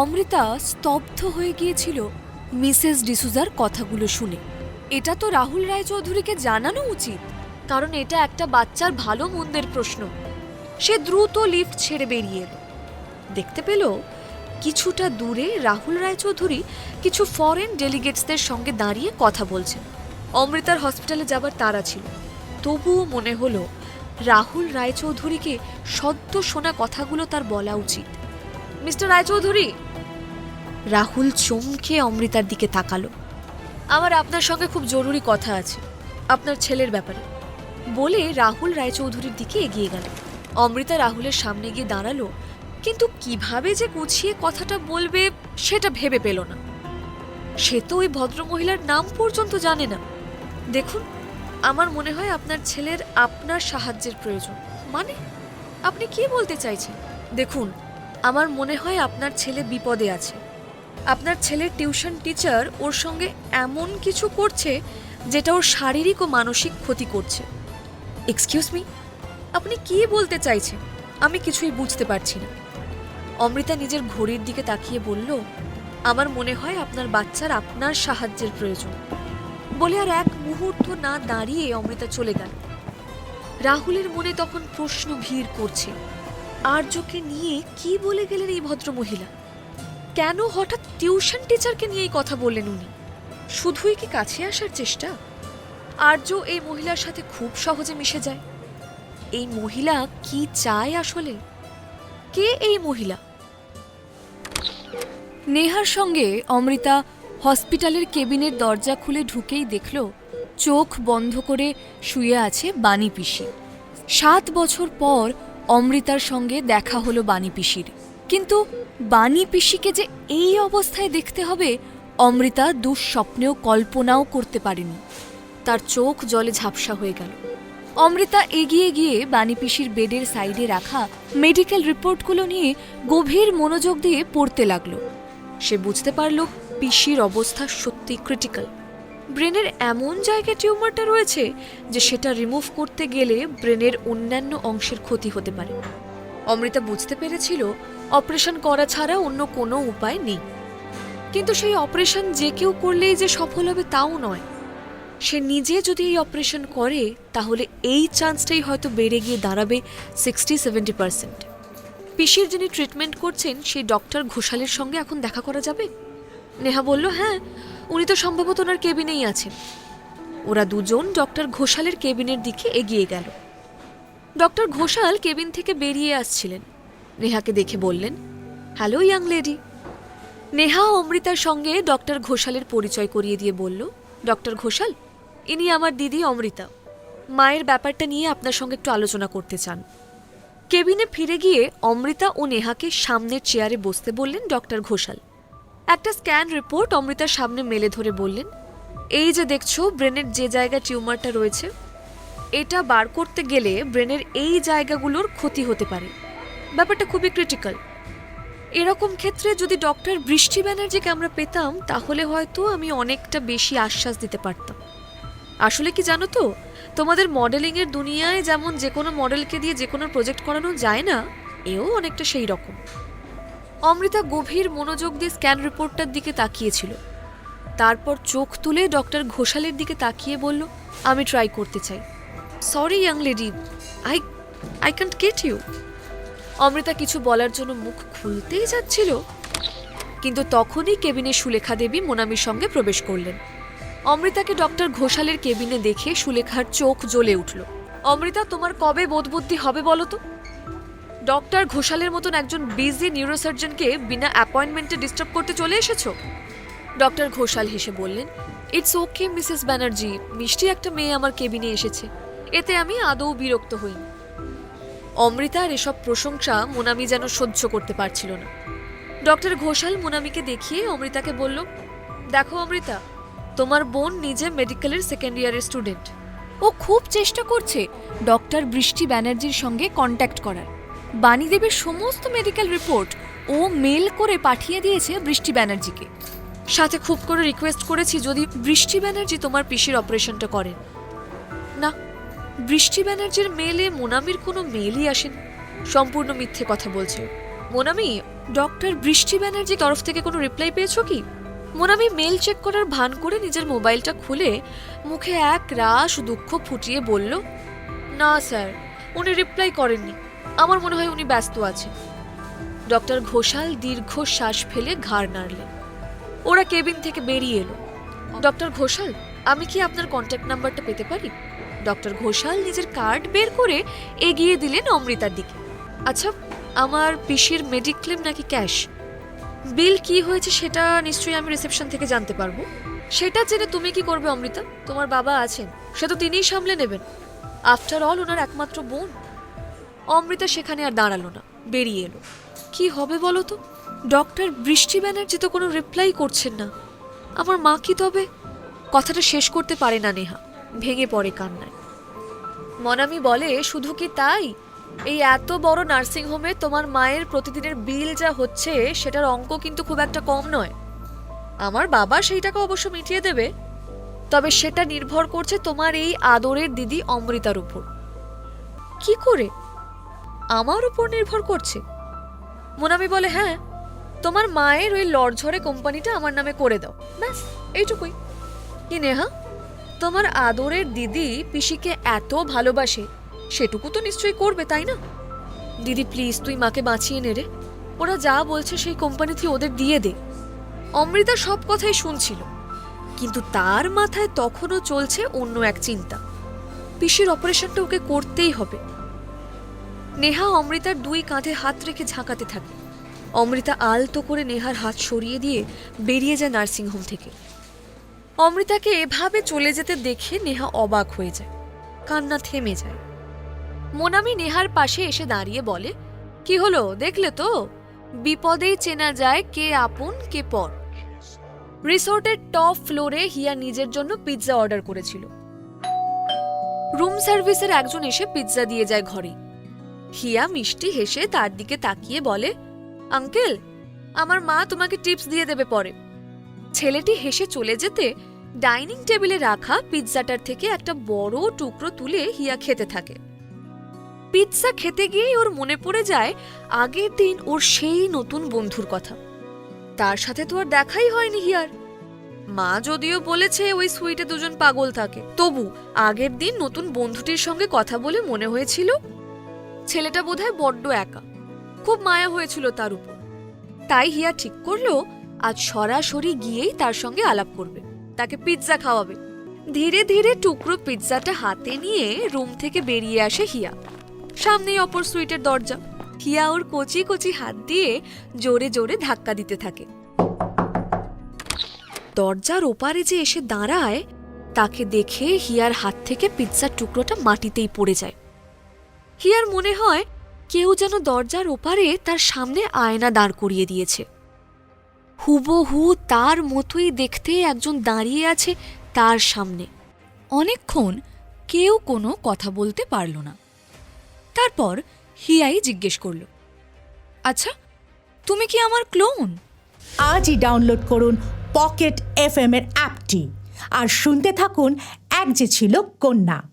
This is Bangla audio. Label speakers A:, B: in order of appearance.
A: অমৃতা স্তব্ধ হয়ে গিয়েছিল মিসেস ডিসুজার কথাগুলো শুনে। এটা তো রাহুল রায়চৌধুরীকে জানানো উচিত, কারণ এটা একটা বাচ্চার ভালো মন্দের প্রশ্ন। সে দ্রুত লিফট ছেড়ে বেরিয়ে দেখতে পেল কিছুটা দূরে রাহুল রায়চৌধুরী কিছু ফরেন ডেলিগেটসদের সঙ্গে দাঁড়িয়ে কথা বলছেন। অমৃতার হসপিটালে যাবার তারা ছিল। তবুও মনে হলো, রাহুল রায়চৌধুরীকে সদ্য শোনা কথাগুলো তার বলা উচিত। মিস্টার রায়চৌধুরী? রাহুল চমকে অমৃতার দিকে তাকালো। আমার আপনার সঙ্গে খুব জরুরি কথা আছে আপনার ছেলের ব্যাপারে। বলে রাহুল রায়চৌধুরীর দিকে এগিয়ে গেল। অমৃতা রাহুলের সামনে গিয়ে দাঁড়াল কিন্তু কীভাবে যে গুছিয়ে কথাটা বলবে সেটা ভেবে পেল না। সে তো ওই ভদ্রমহিলার নাম পর্যন্ত জানে না। দেখুন আমার মনে হয় আপনার ছেলের আপনার সাহায্যের প্রয়োজন। মানে আপনি কি বলতে চাইছেন? দেখুন আমার মনে হয় আপনার ছেলে বিপদে আছে। আপনার ছেলের টিউশন টিচার ওর সঙ্গে এমন কিছু করছে যেটা ওর শারীরিক ও মানসিক ক্ষতি করছে। এক্সকিউজ মি আপনি কি বলতে চাইছেন? আমি কিছুই বুঝতে পারছি না। অমৃতা নিজের ঘড়ির দিকে তাকিয়ে বলল, আমার মনে হয় আপনার বাচ্চার আপনার সাহায্যের প্রয়োজন। বলে আর এক মুহূর্ত না দাঁড়িয়ে অমৃতা চলে গেল। রাহুলের মনে তখন প্রশ্ন ভিড় করছে। আর্যকে নিয়ে কি বলে গেলেন এই ভদ্রমহিলা? কেন হঠাৎ টিউশন টিচারকে নিয়ে এই কথা বললেন উনি? শুধুই কি কাছে আসার চেষ্টা? আর্য এই মহিলার সাথে খুব সহজে মিশে যায়। এই মহিলা কি চায় আসলে? কে এই মহিলা? নেহার সঙ্গে অমৃতা হসপিটালের কেবিনের দরজা খুলে ঢুকেই দেখল, চোখ বন্ধ করে শুয়ে আছে বাণী পিসি। সাত বছর পর অমৃতার সঙ্গে দেখা হলো বাণী পিসির। কিন্তু বাণী পিসিকে যে এই অবস্থায় দেখতে হবে, অমৃতা দুঃস্বপ্নেও কল্পনাও করতে পারেনি। তার চোখ জলে ঝাপসা হয়ে গেল। অমৃতা এগিয়ে গিয়ে বাণী পিসির বেডের সাইডে রাখা মেডিকেল রিপোর্টগুলো নিয়ে গভীর মনোযোগ দিয়ে পড়তে লাগল। সে বুঝতে পারল পিসির অবস্থা সত্যি ক্রিটিক্যাল ব্রেনের এমন জায়গায় টিউমারটা রয়েছে যে সেটা রিমুভ করতে গেলে ব্রেনের অন্যান্য অংশের ক্ষতি হতে পারে। অমৃতা বুঝতে পেরেছিল অপারেশন করা ছাড়া অন্য কোনো উপায় নেই। কিন্তু সেই অপারেশন যে কেউ করলেই যে সফল হবে তাও নয়। সে নিজে যদি এই অপারেশন করে, তাহলে এই চান্সটাই হয়তো বেড়ে গিয়ে দাঁড়াবে সিক্সটি, সেভেন্টি পার্সেন্ট। পিসির যিনি ট্রিটমেন্ট করছেন, সেই ডক্টর ঘোষালের সঙ্গে এখন দেখা করা যাবে? নেহা বলল হ্যাঁ উনি তো সম্ভবত ওনার কেবিনেই আছেন। ওরা দুজন ডক্টর ঘোষালের কেবিনের দিকে এগিয়ে গেল। ডক্টর ঘোষাল কেবিন থেকে বেরিয়ে আসছিলেন। নেহাকে দেখে বললেন, হ্যালো, ইয়াং লেডি। নেহা অমৃতার সঙ্গে ডক্টর ঘোষালের পরিচয় করিয়ে দিয়ে বলল, ডক্টর ঘোষাল, ইনি আমার দিদি অমৃতা। মায়ের ব্যাপারটা নিয়ে আপনার সঙ্গে একটু আলোচনা করতে চান। কেবিনে ফিরে গিয়ে অমৃতা ও নেহাকে সামনের চেয়ারে বসতে বললেন ডক্টর ঘোষাল। একটা স্ক্যান রিপোর্ট অমৃতার সামনে মেলে ধরে বললেন, এই যে দেখছ, ব্রেনের যে জায়গায় টিউমারটা রয়েছে, এটা বার করতে গেলে ব্রেনের এই জায়গাগুলোর ক্ষতি হতে পারে। ব্যাপারটা খুবই ক্রিটিক্যাল। এরকম ক্ষেত্রে যদি ডক্টর বৃষ্টি ব্যানার্জিকে আমরা পেতাম, তাহলে হয়তো আমি অনেকটা বেশি আশ্বাস দিতে পারতাম। আসলে কি জানো তো, তোমাদের মডেলিংয়ের দুনিয়ায় যেমন যে কোনো মডেলকে দিয়ে যে কোনো প্রজেক্ট করানো যায় না, এও অনেকটা সেই রকম। অমৃতা গভীর মনোযোগ দিয়ে স্ক্যান রিপোর্টটার দিকে তাকিয়েছিল। তারপর চোখ তুলে ডক্টর ঘোষালের দিকে তাকিয়ে বলল, আমি ট্রাই করতে চাই। Sorry, young lady, I I can't get you. Amrita কিছু বলার জন্য মুখ খুলতেই যাচ্ছিল, কিন্তু তখনই কেবিনে সুলেখা দেবী মোনামির সঙ্গে প্রবেশ করলেন। অমৃতাকে ডক্টর ঘোষালের কেবিনে দেখে সুলেখার চোখ জ্বলে উঠল। অমৃতা, তোমার কবে বোধবুদ্ধি হবে বলো তো? ডক্টর ঘোষালের মতন একজন বিজি নিউরোসার্জনকে বিনা অ্যাপয়েন্টমেন্টে ডিস্টার্ব করতে চলে এসেছ? ডক্টর ঘোষাল হেসে বললেন ইটস ওকে মিসেস ব্যানার্জি মিষ্টি একটা মেয়ে আমার কেবিনে এসেছে। এতে আমি আদৌ বিরক্ত হইনি অমৃতার এসব প্রশংসা মোনামি যেন সহ্য করতে পারছিল না। ডক্টর ঘোষাল মোনামিকে দেখিয়ে অমৃতাকে বলল, দেখো অমৃতা, তোমার বোন নিজে মেডিকেলের সেকেন্ড ইয়ারের স্টুডেন্ট ও খুব চেষ্টা করছে ডক্টর বৃষ্টি ব্যানার্জির সঙ্গে কন্ট্যাক্ট করার। বাণীদেবের সমস্ত মেডিকেল রিপোর্ট ও মেল করে পাঠিয়ে দিয়েছে বৃষ্টি ব্যানার্জিকে। সাথে খুব করে রিকোয়েস্ট করেছি যদি বৃষ্টি ব্যানার্জি তোমার পিসির অপারেশনটা করেন না, বৃষ্টি ব্যানার্জির মেলে মোনামির কোনো মেলই আসেনি। সম্পূর্ণ মিথ্যে কথা বলছে। মোনামি ডক্টর বৃষ্টি ব্যানার্জি তরফ থেকে কোনো রিপ্লাই পেয়েছ কি? মোনামি মেল চেক করার ভান করে নিজের মোবাইলটা খুলে মুখে এক রাশ দুঃখ ফুটিয়ে বলল, না স্যার উনি রিপ্লাই করেননি। আমার মনে হয় উনি ব্যস্ত আছেন। ডক্টর ঘোষাল দীর্ঘ শ্বাস ফেলে ঘাড় নাড়লেন। ওরা কেবিন থেকে বেরিয়ে এলো। ডক্টর ঘোষাল, আমি কি আপনার কন্ট্যাক্ট নাম্বারটা পেতে পারি? ডক্টর ঘোষাল নিজের কার্ড বের করে এগিয়ে দিলেন অমৃতার দিকে। আচ্ছা আমার পিসির মেডিক্লেম নাকি ক্যাশ বিল কি হয়েছে সেটা নিশ্চয়ই আমি রিসেপশন থেকে জানতে পারব। সেটা জেনে তুমি কি করবে অমৃতা? তোমার বাবা আছেন, সে তো তিনিই সামলে নেবেন। আফটার অল ওনার একমাত্র বোন। অমৃতা সেখানে আর দাঁড়াল না, বেরিয়ে এলো। কি হবে বলো তো? ডক্টর বৃষ্টি ব্যানার্জি তো কোনো রিপ্লাই করছেন না। আমার মা কি তবে? কথাটা শেষ করতে পারে না নেহা, ভেঙে পড়ে কান্নায়। মনামি বলে, শুধু কি তাই? এই এত বড় নার্সিং হোমে তোমার মায়ের প্রতিদিনের বিল যা হচ্ছে, সেটার অঙ্ক কিন্তু খুব একটা কম নয়। আমার বাবা সেই টাকা অবশ্য মিটিয়ে দেবে। তবে সেটা নির্ভর করছে তোমার এই আদরের দিদি অমৃতার উপর। কি করে? আমার উপর নির্ভর করছে। মোনামি বলে হ্যাঁ তোমার মায়ের ওই লড়ঝড়ে কোম্পানিটা আমার নামে করে দাও। ব্যাস, এইটুকুই। কি নেহা? তোমার আদরের দিদি পিসিকে এত ভালোবাসে, সেটুকু তো নিশ্চয়ই করবে, তাই না? দিদি, প্লিজ, তুই মাকে বাঁচিয়ে নে রে। ওরা যা বলছে সেই কোম্পানি তুই ওদের দিয়ে দে। অমৃতা সব কথাই শুনছিল, কিন্তু তার মাথায় তখনও চলছে অন্য এক চিন্তা। পিসির অপারেশনটা ওকে করতেই হবে। নেহা অমৃতার দুই কাঁধে হাত রেখে ঝাঁকাতে থাকে। অমৃতা আলতো করে নেহার হাত সরিয়ে দিয়ে বেরিয়ে যায় নার্সিংহোম থেকে। অমৃতাকে এভাবে চলে যেতে দেখে নেহা অবাক হয়ে যায়, কান্না থেমে যায়। মোনামি নেহার পাশে এসে দাঁড়িয়ে বলে, কি হলো? দেখলে তো? বিপদেই চেনা যায় কে আপন, কে পর। রিসোর্টের টপ ফ্লোরে হিয়া নিজের জন্য পিৎজা অর্ডার করেছিল। রুম সার্ভিসের একজন এসে পিৎজা দিয়ে যায় ঘরে। হিয়া মিষ্টি হেসে তার দিকে তাকিয়ে বলে, আঙ্কেল, আমার মা তোমাকে টিপস দিয়ে দেবে পরে। ছেলেটি হেসে চলে যেতে ডাইনিং টেবিলে রাখা পিৎজাটার থেকে একটা বড় টুকরো তুলে হিয়া খেতে থাকে। পিৎজা খেতে গিয়েই ওর মনে পড়ে যায় আগের দিন ওর সেই নতুন বন্ধুর কথা। তার সাথে তো আর দেখাই হয়নি হিয়ার। মা যদিও বলেছে ওই সুইটে দুজন পাগল থাকে, তবু আগের দিন নতুন বন্ধুটির সঙ্গে কথা বলে মনে হয়েছিল ছেলেটা বোধহয় বড্ড একা। খুব মায়া হয়েছিল তার উপর। তাই হিয়া ঠিক করল, আজ সরাসরি গিয়েই তার সঙ্গে আলাপ করবে। তাকে পিৎজা খাওয়াবে। ধীরে ধীরে টুকরো পিৎজাটা হাতে নিয়ে রুম থেকে বেরিয়ে আসে হিয়া। সামনেই অপর সুইটের দরজা। হিয়া ওর কচি কচি হাত দিয়ে জোরে জোরে ধাক্কা দিতে থাকে। দরজার ওপারে যে এসে দাঁড়ায়, তাকে দেখে হিয়ার হাত থেকে পিৎজার টুকরোটা মাটিতেই পড়ে যায়। হিয়ার মনে হয় কেউ যেন দরজার ওপারে তার সামনে আয়না দাঁড় করিয়ে দিয়েছে। হুবহু তার মতোই দেখতে একজন দাঁড়িয়ে আছে তার সামনে। অনেকক্ষণ কেউ কোনো কথা বলতে পারল না। তারপর হিয়াই জিজ্ঞেস করল আচ্ছা তুমি কি আমার ক্লোন?
B: আজই ডাউনলোড করুন পকেট এফ এর অ্যাপটি আর শুনতে থাকুন এক যে ছিল কন্যা।